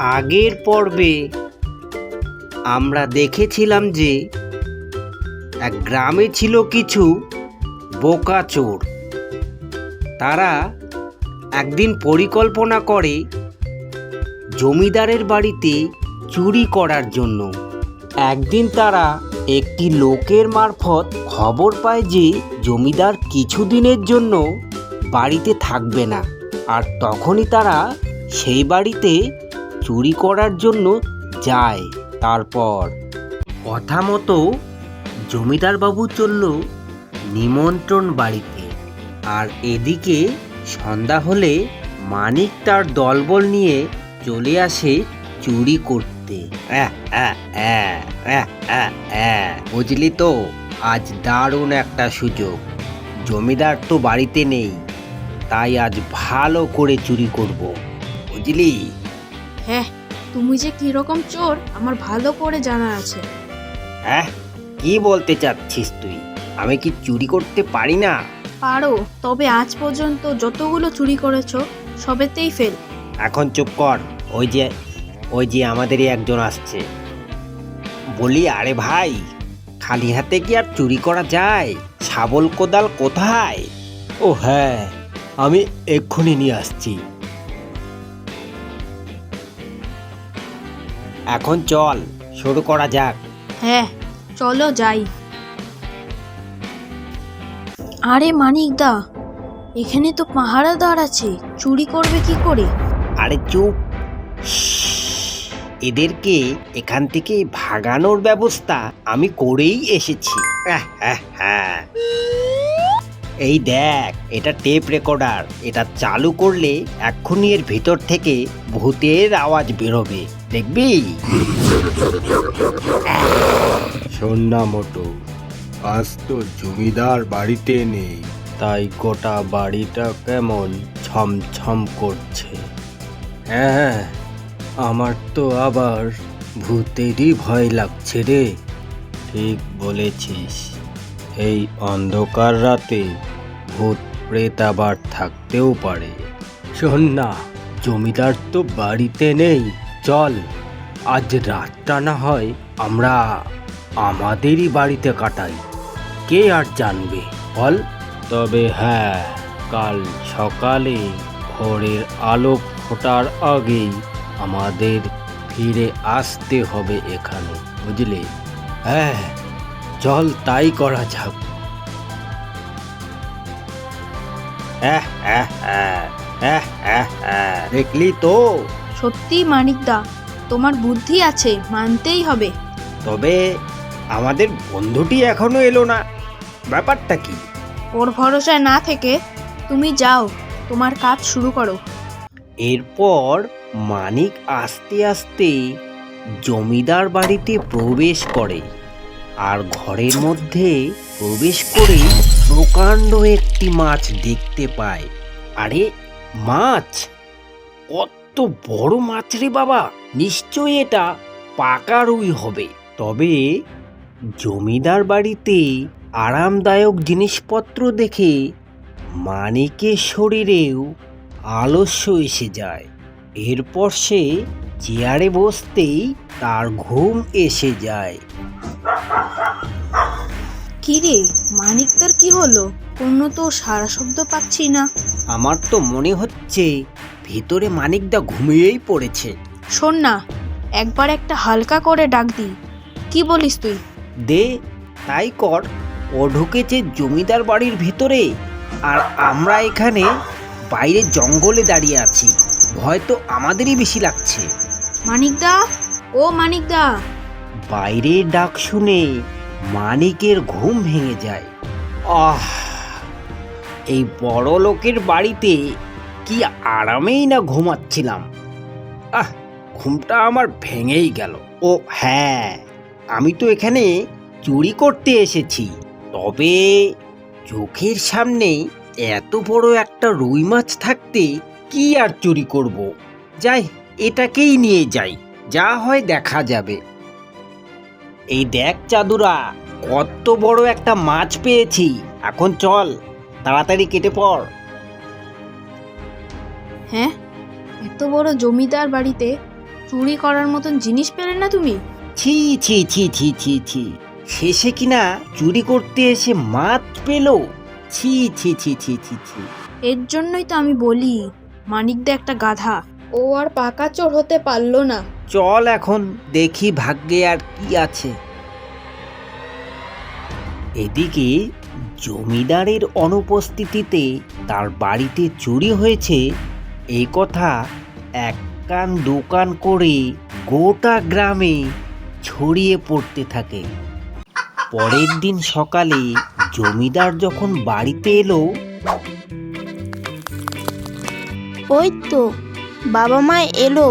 আগের পর্বে আমরা দেখেছিলাম যে এক গ্রামে ছিল কিছু বোকা চোর। তারা একদিন পরিকল্পনা করে জমিদারের বাড়িতে চুরি করার জন্য। একদিন তারা একটি লোকের মারফত খবর পায় যে জমিদার কিছুদিনের জন্য বাড়িতে থাকবে না। আর তখনই তারা সেই বাড়িতে চুরি করার জন্য যায় তারপর। কথা মতো জমিদার বাবু চলল নিমন্ত্রণ বাড়িতে। আর এদিকে সন্ধ্যা হলে মানিক তার দলবল নিয়ে চলে আসে চুরি করতে। বুঝলি তো? আজ দারুণ একটা সুযোগ। জমিদার তো বাড়িতে নেই, তাই আজ ভালো করে চুরি করব। বুঝলি? হ্যাঁ তুমি যে কীরকম চোর আমার ভালো করে জানা আছে। হ্যাঁ কি বলতে চাচ্ছিস তুই? আমি কি চুরি করতে পারি না? পারো তবে আজ পর্যন্ত যতগুলো চুরি করেছ সবেতেই ফেল। এখন চুপ কর ওই যে ওই যে আমাদেরই একজন আসছে। বলি আরে ভাই খালি হাতে কি আর চুরি করা যায়? শাবল কোদাল কোথায়? ও হ্যাঁ আমি এক্ষুনি নিয়ে আসছি। এখন চল শুরু করা যাক। হ্যাঁ চলো যাই। আরে মানিক দা এখানে তো পাহারাদার আছে চুরি করবে কি করে? আরে চুপ। এদেরকে এখান থেকে ভাগানোর ব্যবস্থা আমি করেই এসেছি। আহ, আহ, আহ। এই দেখ এটা টেপ রেকর্ডার। এটা চালু করলে এক্ষুনি এর ভিতর থেকে ভূতের আওয়াজ বেরোবে। দেখবি? শোন না আজ তো জমিদার বাড়িতে নেই, তাই গোটা বাড়িটা কেমন ছমছম করছে। হ্যাঁ আমার তো আবার ভূতেরই ভয় লাগছে রে। ঠিক বলেছিস, এই অন্ধকার রাতে ভূত প্রেত আবার থাকতেও পারে। শোন না, জমিদার তো বাড়িতে নেই চল আজ রাতটা না হয় আমরা আমাদেরই বাড়িতে কাটাই। কে আর জানবে বল? তবে হ্যাঁ কাল সকালে ভোরের আলো ফোটার আগেই আমাদের ফিরে আসতে হবে এখানে বুঝলে? হ্যাঁ চল তাই করা যাক। আহ, আহ, আহ। দেখলি তো? সত্যি মানিকদা তোমার বুদ্ধি আছে মানতেই হবে। তবে আমাদের বন্ধুটি এখনও এলো না। ব্যাপারটা কি? ওর ভরসায় না থেকে তুমি যাও তোমার কাজ শুরু করো। এরপর মানিক আস্তে আস্তে জমিদার বাড়িতে প্রবেশ করে আর ঘরের মধ্যে প্রবেশ করে প্রকাণ্ড একটি মাছ দেখতে পায়। আরে মাছ? কত বড় মাছ রে বাবা। নিশ্চয়ই এটা পাকা রুই হবে। তবে জমিদার বাড়িতে আরামদায়ক জিনিসপত্র দেখে মানিকের শরীরেও আলস্য এসে যায়। এরপর সে চেয়ারে বসতেই তার ঘুম এসে যায়। কি রে মানিকদার কি হলো? কোনো তো সারা শব্দ পাচ্ছি না। আমার তো মনে হচ্ছে ভেতরে মানিকদা ঘুমিয়েই পড়েছে। শোন না একবার একটা হালকা করে ডাক দি। কি বলিস তুই? দে তাই কর। ও ঢুকেছে জমিদার বাড়ির ভেতরে। আর আমরা এখানে বাইরে জঙ্গলে দাঁড়িয়ে আছি। ভয় তো আমাদেরই বেশি লাগছে। মানিকদা? ও মানিকদা। বাইরের ডাক শুনে মানিকের ঘুম ভেঙে যায়। আহ এই বড় লোকের বাড়িতে কি আরামেই না ঘুমাচ্ছিলাম। আহ, ঘুমটা আমার ভেঙেই গেল। ও হ্যাঁ আমি তো এখানে চুরি করতে এসেছি। তবে চোখের সামনে এত বড় একটা রুই মাছ থাকতে কি আর চুরি করব? যাই, এটাকেই নিয়ে যাই, যা হয় দেখা যাবে। এই দেখ চাদুরা, কত বড় একটা মাছ পেয়েছি। এখন চল, তাড়াতাড়ি কেটে পড়। হ্যাঁ? এত বড় জমিদার বাড়িতে চুরি করার মতন জিনিস পেলে না তুমি? ছি ছি ছি ছি ছি ছি। শেষে কিনা চুরি করতে এসে মাত পেল। ছি ছি ছি ছি ছি ছি। এর জন্যই তো আমি বলি মানিকদা একটা গাধা। ও আর পাকা চোর হতে পারল না। চল এখন দেখি ভাগ্যে আর কি আছে। এদিকে জমিদারের অনুপস্থিতিতে তার বাড়িতে চুরি হয়েছে এই কথা এক কান দোকান করে গোটা গ্রামে ছড়িয়ে পড়তে থাকে। পরের দিন সকালে জমিদার যখন বাড়িতে এলো, ওই তো বাবা মা এলো।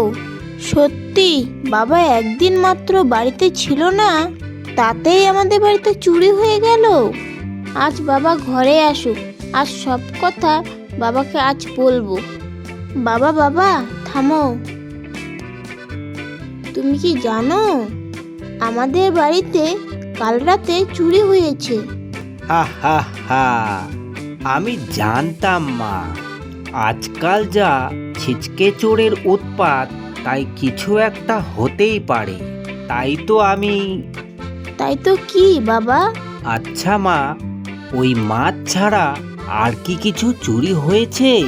সত্যি বাবা একদিন মাত্র বাড়িতে ছিল না, তাতেই আমাদের বাড়িতে চুরি হয়ে গেল। আজ বাবা ঘরে আসুক, আজ সব কথা বাবাকে আজ বলব। বাবা বাবা থামো। তুমি কি জানো আমাদের বাড়িতে কাল রাতে চুরি হয়েছে? হা হা হা আমি জানতাম মা। আজকাল যা ছিচকে চোরের উৎপাত তাই কিছু একটা হতেই পারে। তাই তো আমি তাই তো কি বাবা? আচ্ছা মা ওই মাছ ছাড়া আর কি কিছু চুরি হয়েছে?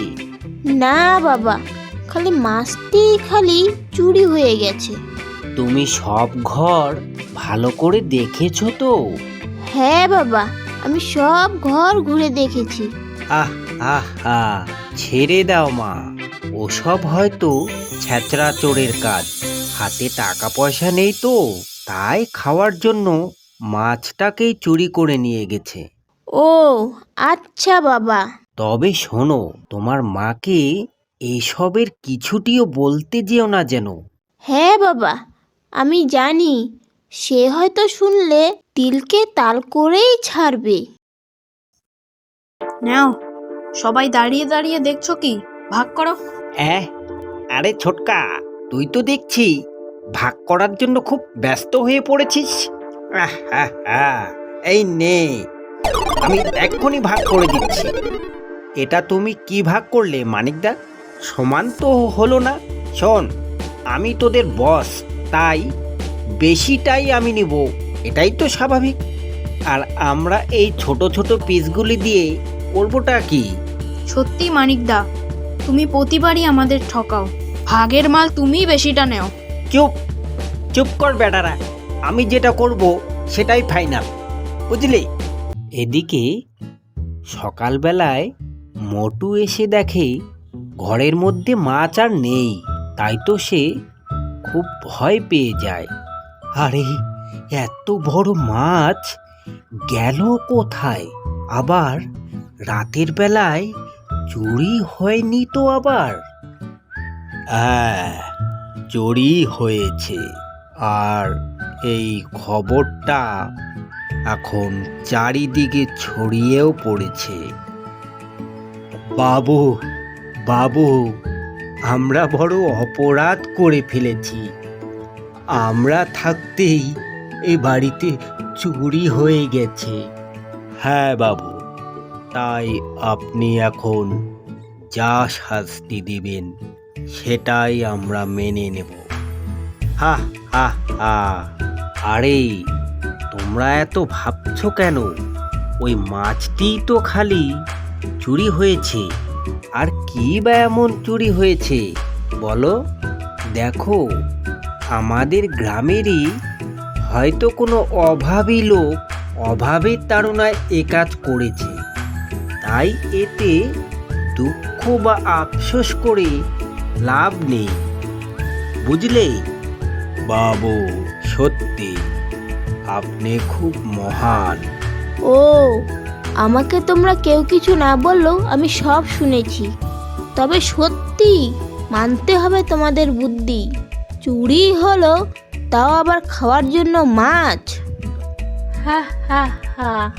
না বাবা খালি মাছটি খালি চুরি হয়ে গেছে। তুমি সব ঘর ভালো করে দেখেছ তো? হ্যাঁ বাবা আমি সব ঘর ঘুরে দেখেছি। আহ আহ আহ ছেড়ে দাও মা। ওসব হয়তো ছেঁচড়া চোরের কাজ। হাতে টাকা পয়সা নেই তো তাই খাওয়ার জন্য মাছটাকেই চুরি করে নিয়ে গেছে। ও আচ্ছা বাবা। তবে শোনো তোমার মাকে এসবের কিছুটিও বলতে যেও না যেন। হ্যাঁ বাবা আমি জানি সে হয়তো শুনলে তিলকে তাল করেই ছাড়বে। নাও সবাই দাঁড়িয়ে দাঁড়িয়ে দেখছ কি? ভাগ করো। অ্যাঁ আরে ছোটকা তুই তো দেখছি ভাগ করার জন্য খুব ব্যস্ত হয়ে পড়েছিস। আহ, আহ, এই নে আমি এক্ষুনি ভাগ করে দিচ্ছি। এটা তুমি কি ভাগ করলে মানিকদা? সমান তো হলো না। শোন আমি তোদের বস তাই বেশিটাই আমি নিব এটাই তো স্বাভাবিক। আর আমরা এই ছোট ছোট পিসগুলি দিয়ে করবোটা কি? সত্যি মানিকদা তুমি প্রতিবারই আমাদের ঠকাও। ভাগের মাল তুমিই বেশিটা নেও। চুপ চুপ কর বেটারা। আমি যেটা করব সেটাই ফাইনাল বুঝলি? এদিকে সকালবেলায় মোটু এসে দেখে ঘরের মধ্যে মাছ আর নেই, তাই তো সে খুব ভয় পেয়ে যায়। আরে, এত বড় মাছ গেল কোথায়? আবার রাতের বেলায় চুরি হয়নি তো আবার? হ্যাঁ চুরি হয়েছে। আর এই খবরটা এখন চারিদিকে ছড়িয়েও পড়েছে। বাবু বাবু আমরা বড় অপরাধ করে ফেলেছি। আমরা থাকতেই এ বাড়িতে চুরি হয়ে গেছে। হ্যাঁ বাবু তাই আপনি এখন যা শাস্তি দিবেন সেটাই আমরা মেনে নেব। হা হা হা আরে তোমরা এত ভাবছ কেন? ওই মাছটি তো খালি চুরি হয়েছে। আর কি বা এমন চুরি হয়েছে? বলো। দেখো, আমাদের গ্রামেরই হয়তো কোনো অভাবী লোক অভাবের তাড়নায় এ কাজ করেছে। তাই এতে দুঃখ বা আফসোস করে লাভ নেই। বুঝলে? বাবু, সত্যি। আপনি খুব মহান। ও আমাকে তোমরা কেউ কিছু না বললেও আমি সব শুনেছি। তবে সত্যি মানতে হবে তোমাদের বুদ্ধি। চুরি হলো, তাও আবার খাওয়ার জন্য মাছ। হা হা হা।